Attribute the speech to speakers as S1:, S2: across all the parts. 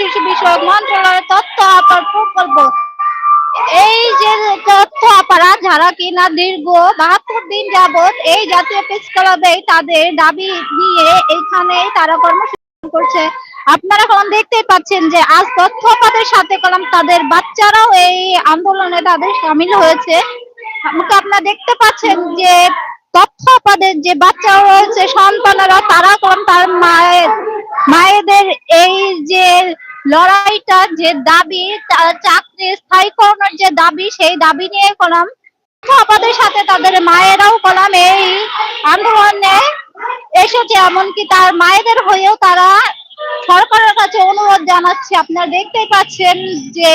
S1: শিশু বিষয়ক মন্ত্রণালয়ের তথ্য আপার প্রকল্প এই যে তথ্য আপারা যারা কিনা দীর্ঘ বাহাত্তর দিন যাবত এই জাতীয় প্রেস ক্লাবে তাদের দাবি নিয়ে এখানে তারা কর্মসূচি করছে আপনারা এখন দেখতেই পাচ্ছেন যে আজ তথ্য আপাদের সাথে কলাম তাদের বাচ্চারাও এই আন্দোলনে তাদের সামিল হয়েছে আমাকে আপনারা দেখতে পাচ্ছেন যে তথ্য আপাদের যে বাচ্চারা রয়েছে সন্তানেরা তারা কলম তার মায়ের মায়েদের এই যে লড়াইটা যে দাবি চাকরি স্থায়ীকরণের যে দাবি, সেই দাবি নিয়ে কলাম। আমাদের সাথে তাদের মায়েরাও কলাম এই আন্দোলনে এসেছে, এমনকি তার মায়েদের হয়েও তারা সরকারের কাছে অনুরোধ জানাচ্ছে। আপনারা দেখতেই পাচ্ছেন যে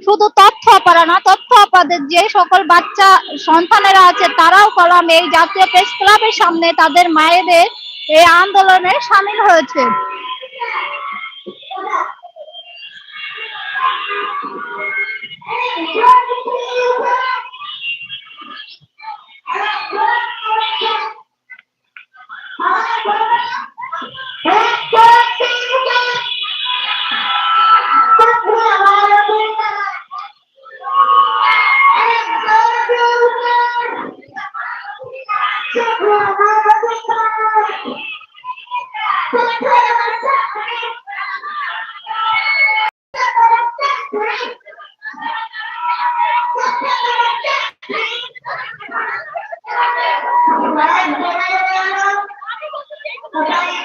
S1: শুধু তথ্য অপারা না, তথ্য অপাদের যে সকল বাচ্চা, সন্তানেরা আছে, তারাও কলাম। এই জাতীয় প্রেস ক্লাবের সামনে তাদের মায়েদের এই আন্দোলনে সামিল হয়েছে। Let's go!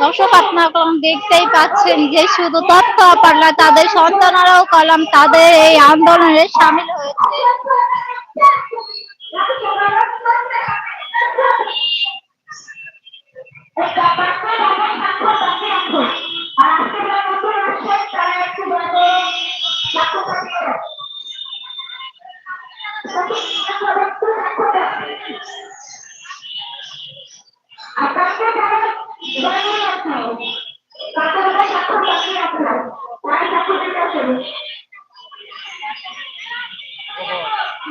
S1: দর্শক, আপনার কলম দেখতেই পাচ্ছেন যে শুধু তথ্য পারলা তাদের সন্তানরাও কলম, তাদের এই আন্দোলনে সামিল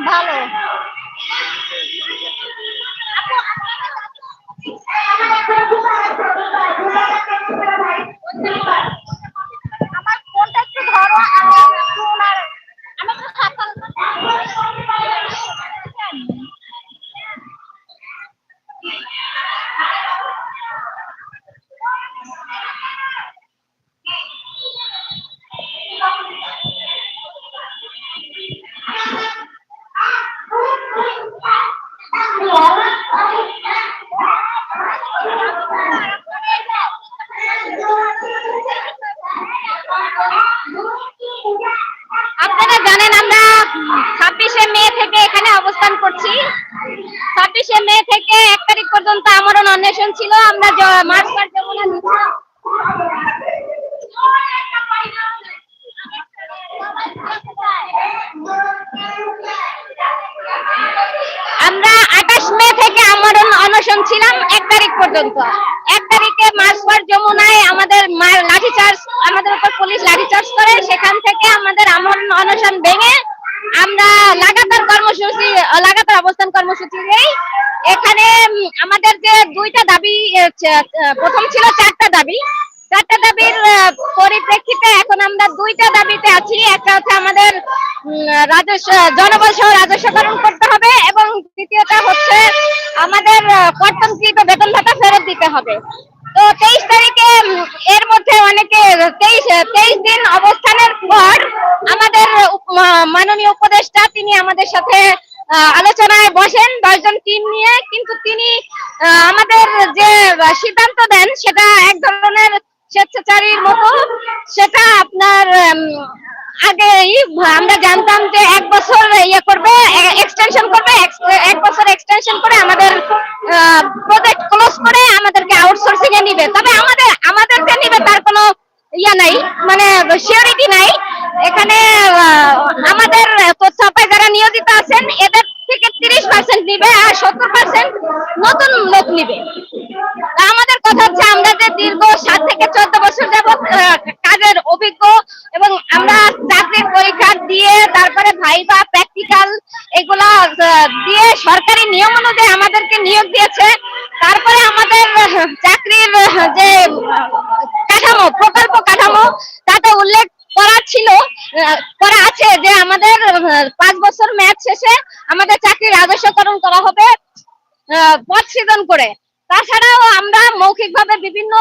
S1: ভালো আমার ফোনটা একটু ধরো আমি একটু ওনার আমি একটু সাবধান আপনারা জানেন আমরা ছাব্বিশে মে থেকে এখানে অবস্থান করছি ছাব্বিশে মে থেকে এক তারিখ পর্যন্ত আমরণ অন্বেষণ ছিল। আমরা মার্চ পার আমরা আঠাশ মে থেকে আমরণ অনশন ছিলাম এক তারিখ পর্যন্ত। এক তারিখে মার্চবার যমুনায় আমাদের লাঠিচার্জ আমাদের উপর পুলিশ লাঠিচার্জ করে, সেখান থেকে আমাদের আমরণ অনশন ভেঙে আমরা লাগাতার কর্মসূচি লাগাতার অবস্থান কর্মসূচি নেই। এখানে আমাদের যে দুইটা দাবি প্রথম ছিল চারটা দাবি। চারটা দাবির পরিপ্রেক্ষিতে এখন আমরা দুইটা দাবিতে আছি। একটা হচ্ছে আমাদের রাজস্ব জনবল সহ রাজস্বকরণ করতে হবে এবং দ্বিতীয়টা হচ্ছে আমাদের কর্তনকৃত বেতন ভাতা ফেরত দিতে হবে। তো তেইশ তারিখে এর মধ্যে অনেকে তেইশ দিন অবস্থানের পর আমাদের মাননীয় উপদেষ্টা তিনি আমাদের সাথে আলোচনায় বসেন। দশজন টিম নিয়ে। কিন্তু তিনি আমাদের যে সিদ্ধান্ত দেন সেটা এক ধরনের স্বেচ্ছাচারীর মতো। সেটা আপনার উম, আগে আমরা জানতাম যে এক বছর ইয়ে করবে এক্সটেনশন করবে এক বছর এক্সটেনশন করে আমাদের প্রজেক্ট ক্লোজ করে আমাদেরকে আউটসোর্সিং এ নিবে। তবে আমাদের আমাদের যে নিবে তার কোনো ইয়া নাই মানে সিওরিটি নাই। এখানে আমাদের চাপায় যারা নিয়োজিত আছেন, এদের থেকে তিরিশ পার্সেন্ট নিবে আর সত্তর পার্সেন্ট নতুন লোক নিবে। আমাদের কথা হচ্ছে আমরা যে দীর্ঘ সাত থেকে চোদ্দ বছর যাবত কাজের অভিজ্ঞ এবং আমরা চাকরির পরীক্ষা দিয়ে তারপরে ভাইবা প্র্যাকটিক্যাল এগুলা দিয়ে সরকারি নিয়ম অনুযায়ী আমাদেরকে নিয়োগ দিয়েছে। তারপরে আমাদের চাকরির যে কাঠামো, প্রকল্প কাঠামো, তাতে উল্লেখ করা ছিল করা আছে যে আমাদের পাঁচ বছর ম্যাচ শেষে আমাদের চাকরির রাজস্বকরণ করা হবে পদ সৃজন করে। তাছাড়াও আমরা মৌখিকভাবে বিভিন্ন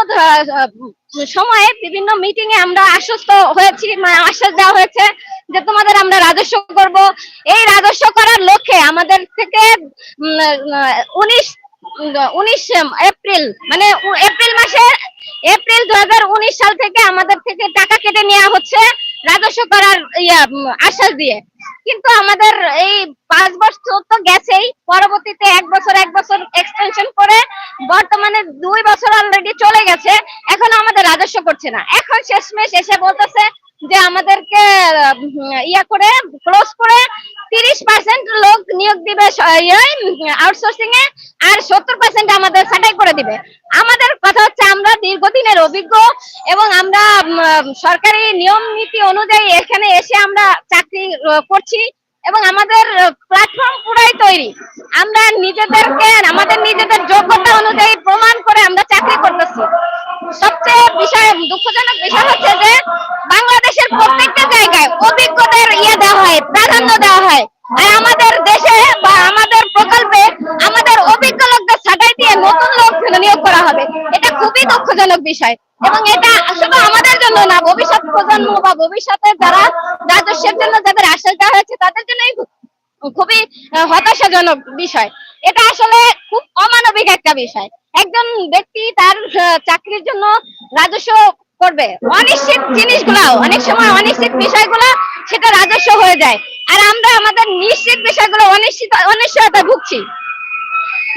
S1: সময়ে বিভিন্ন মিটিং এ আমরা আশ্বস্ত হয়েছি মানে আশ্বাস দেওয়া হয়েছে যে তোমাদের আমরা রাজস্ব করব। এই রাজস্ব করার লক্ষ্যে আমাদের থেকে উনিশ উনিশ এপ্রিল মানে এপ্রিল মাসে এপ্রিল দুই হাজার উনিশ সাল থেকে আমাদের থেকে টাকা কেটে নেওয়া হচ্ছে রাজস্ব করার ইয়া আশ্বাস দিয়ে। কিন্তু আমাদের এই পাঁচ বছর তো গেছেই, পরবর্তীতে এক বছর এক বছর এক্সটেনশন করে বর্তমানে দুই বছর অলরেডি চলে গেছে, এখন আমাদের রাজস্ব করছে না। এখন শেষমেশ এসে বলতেছে যে আমাদেরকে ইয়া করে ক্লোজ করে তিরিশ পার্সেন্ট লোক নিয়োগ দিবে আউটসোর্সিং এ, আর সত্তর পার্সেন্ট আমাদের ছাঁটাই করে দিবে। আমাদের কথা হচ্ছে আমরা দীর্ঘদিনের অভিজ্ঞ এবং আমরা সরকারি নিয়ম নীতি অনুযায়ী এখানে এসে আমরা চাকরি করছি এবং আমাদের প্ল্যাটফর্ম পুরাই তৈরি। আমরা নিজেদেরকে আমাদের নিজেদের যোগ্যতা অনুযায়ী প্রমাণ করে আমরা চাকরি করতেছি। সবচেয়ে বিষয়, দুঃখজনক বিষয় হচ্ছে যে প্রত্যেকটা জায়গায় অভিজ্ঞদের ইয়ে দেওয়া হয়, প্রাধান্য দেওয়া হয়। আর আমাদের দেশে বা আমাদের প্রকল্পে আমাদের অভিজ্ঞ লোকদের ছাঁটাই দিয়ে নতুন লোক নিয়োগ করা হবে, এটা খুবই দুঃখজনক বিষয়। এবং এটা শুধু আমাদের জন্য না, ভবিষ্যৎ প্রজন্ম বা ভবিষ্যতে যারা রাজস্বের জন্য যাদের আশ্বাস দেওয়া হয়েছে, তাদের জন্যই খুবই হতাশাজনক বিষয়। এটা আসলে খুব অমানবিক একটা বিষয়। একজন ব্যক্তি তার চাকরির জন্য রাজস্ব করবে। অনিশ্চিত জিনিসগুলা অনেক সময় অনিশ্চিত বিষয়গুলো সেটা রাজস্ব হয়ে যায়। আর আমরা আমাদের নিশ্চিত বিষয়গুলো অনিশ্চিত অনিশ্চয়তা ভুগছি।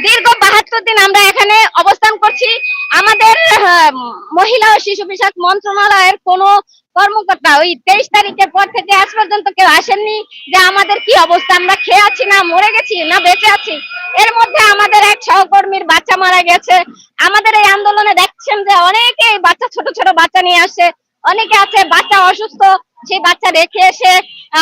S1: দীর্ঘ বাহাত্তর দিন আমরা এখানে অবস্থান করছি। আমাদের মহিলা ও শিশু বিষয়ক মন্ত্রণালয়ের কোন কর্মকর্তা, ওই তেইশ তারিখের পর থেকে আজ পর্যন্ত কেউ আসেননি যে আমাদের কি অবস্থা, আমরা খেয়ে আছি না, মরে গেছি না বেঁচে আছি? এর মধ্যে আমাদের এক সহকর্মীর বাচ্চা মারা গেছে। আমাদের এই আন্দোলনে দেখছেন যে অনেকে বাচ্চা, ছোট ছোট বাচ্চা নিয়ে আসে। অনেকে আছে, বাচ্চা অসুস্থ, সেই বাচ্চা রেখে এসে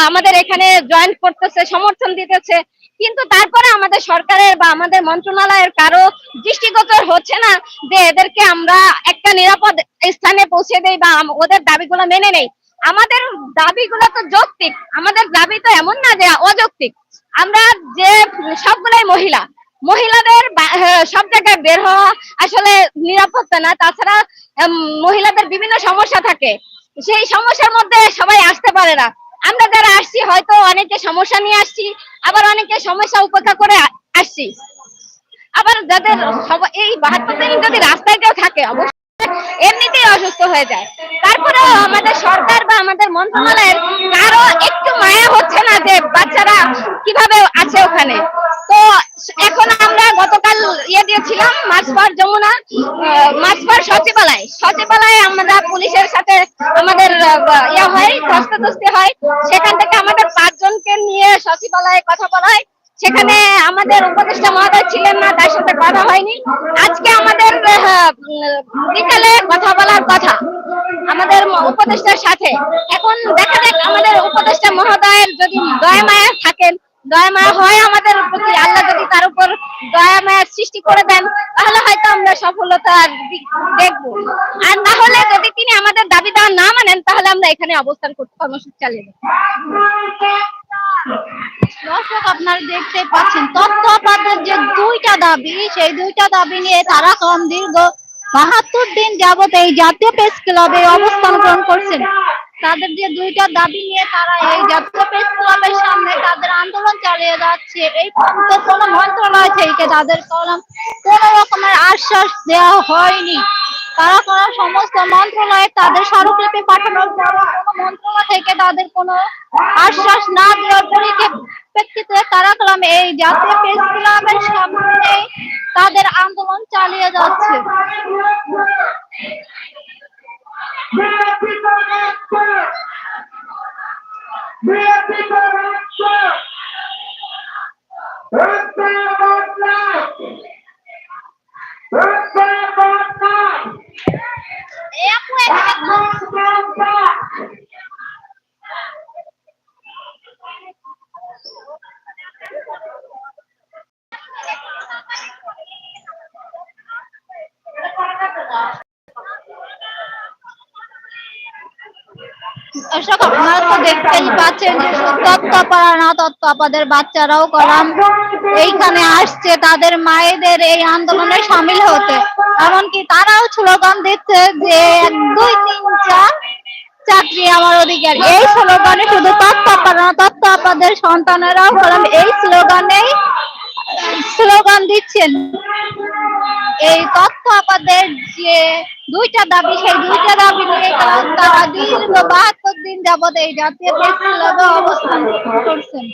S1: আমাদের এখানে জয়েন করতেছে, সমর্থন দিতেছে। কিন্তু তারপরে আমাদের সরকারের বা আমাদের মন্ত্রণালয়ের কারও দৃষ্টিগোচর হচ্ছে না যে এদেরকে আমরা একটা নিরাপদ স্থানে পৌঁছে দেই বা ওদের দাবিগুলো মেনে নেই। আমাদের দাবিগুলো তো যৌক্তিক। আমাদের দাবি তো এমন না যে অযৌক্তিক। আমরা যে সবগুলাই মহিলা, মহিলাদের সব জায়গায় বের হওয়া আসলে নিরাপত্তা না। তাছাড়া মহিলাদের বিভিন্ন সমস্যা থাকে। সেই সমস্যার মধ্যে সবাই আসতে পারে না। আমরা যারা আসছি, হয়তো অনেকে সমস্যা নিয়ে আসছি, আবার অনেকে সমস্যা উপেক্ষা করে আসছি। আবার যাদের এই বাহাত্তর দিন যদি রাস্তায় কেউ থাকে, অবশ্যই এমনিতেই অসুস্থ হয়ে যায়। তারপরেও আমাদের সরকার বা আমাদের মন্ত্রণালয়ের কারও একটু মায়া হচ্ছে না যে বাচ্চারা কীভাবে আছে ওখানে। তো এখন আমরা গতকাল ইয়ে দিয়েছিলাম মাছপার যমুনা মাছপার সচিবালয়। সচিবালয়ে আমরা পুলিশের সাথে আমাদের ইয়ে হয়, ধস্তাধস্তি হয়। সেখান থেকে আমাদের পাঁচজনকে নিয়ে সচিবালয়ে কথা বলা হয়। সেখানে আমাদের উপদেষ্টা মহোদয় ছিলেন না, তার সাথে কথা হয়নি। আজকে আমাদের বিকালে কথা বলার কথা। আমাদের উপদেষ্টার সাথে। এখন দেখা যাক আমাদের উপদেষ্টা মহোদয়ের যদি দয়া মায়া থাকেন, দয়া মায়া হয় আমাদের প্রতি, আল্লাহ যদি তার উপর দয়া মায়ার সৃষ্টি করে দেন, তাহলে হয়তো আমরা সফলতার দেখব। আর না হলে যদি তিনি আমাদের দাবি দেওয়া না মানেন, তাহলে আমরা এখানে অবস্থান করতে কর্মসূচি চালিয়ে
S2: দর্শক আপনারা দেখতে পাচ্ছেন আপাতত যে দুইটা দাবি, সেই দুইটা দাবি নিয়ে তারা কম দীর্ঘ বাহাত্তর দিন যাবত এই জাতীয় প্রেস ক্লাবে অবস্থান গ্রহণ করছেন। তাদের যে দুইটা দাবি নিয়ে তারা এই জাতীয় প্রেস ক্লাবের সামনে তাদের আন্দোলন চালিয়ে যাচ্ছে, এই পর্যন্ত কোনো মন্ত্রণালয় থেকে তাদের কলম কোন রকমের আশ্বাস দেওয়া হয়নি। কারাকরণ সমস্ত মন্ত্রণালয়ে তাদের স্মারকলিপি পাঠানোর পর কোনো মন্ত্রণালয় থেকে তাদের কোনো আশ্বাস না দেওয়ার পরিপ্রেক্ষিতে তারা কারাকলাম এই জাতীয় প্রেস ক্লাবের সামনে তাদের আন্দোলন চালিয়ে যাচ্ছে। দর্শক আপনারা তো দেখতেই পাচ্ছেন যে বাচ্চারাও এইখানে আসছে, তাদের মায়েদের এই আন্দোলনে সামিল হতে। এমনকি তারাও স্লোগান দিচ্ছে যে এক, দুই, তিন, চার, চাকরি আমার অধিকার। এই স্লোগানে শুধু তত্ত্বাপাড়া না তত্ত্বাপাদের সন্তানেরাও কলাম, এই স্লোগানেই স্লোগান দিচ্ছেন। এই তথ্য আমাদের যে দুইটা দাবি, সেই দুইটা দাবি নিয়ে তারা দীর্ঘ বাহাত্তর দিন যাবত এই জাতীয় প্রেস অবস্থান করছেন।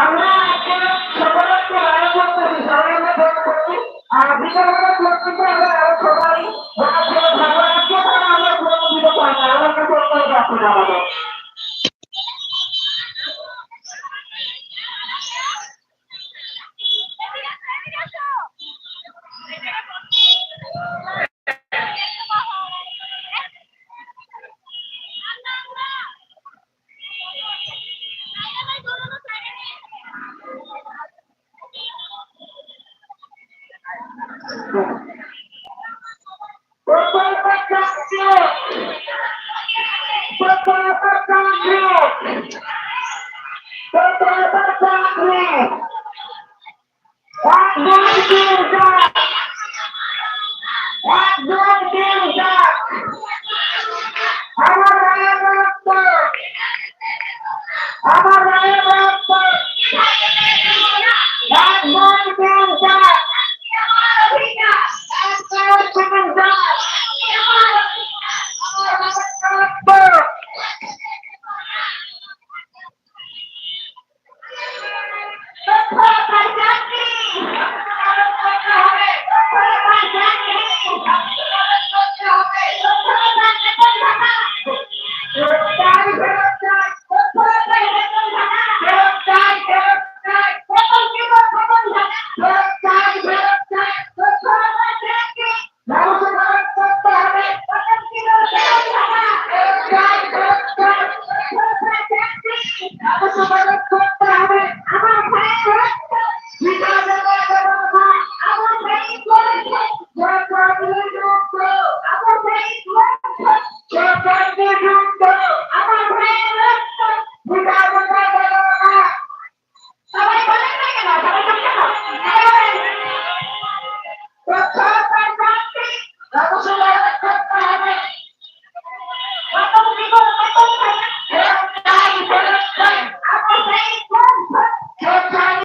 S3: আমরা এখন সকলকে আয়োজন করি সবাই করছি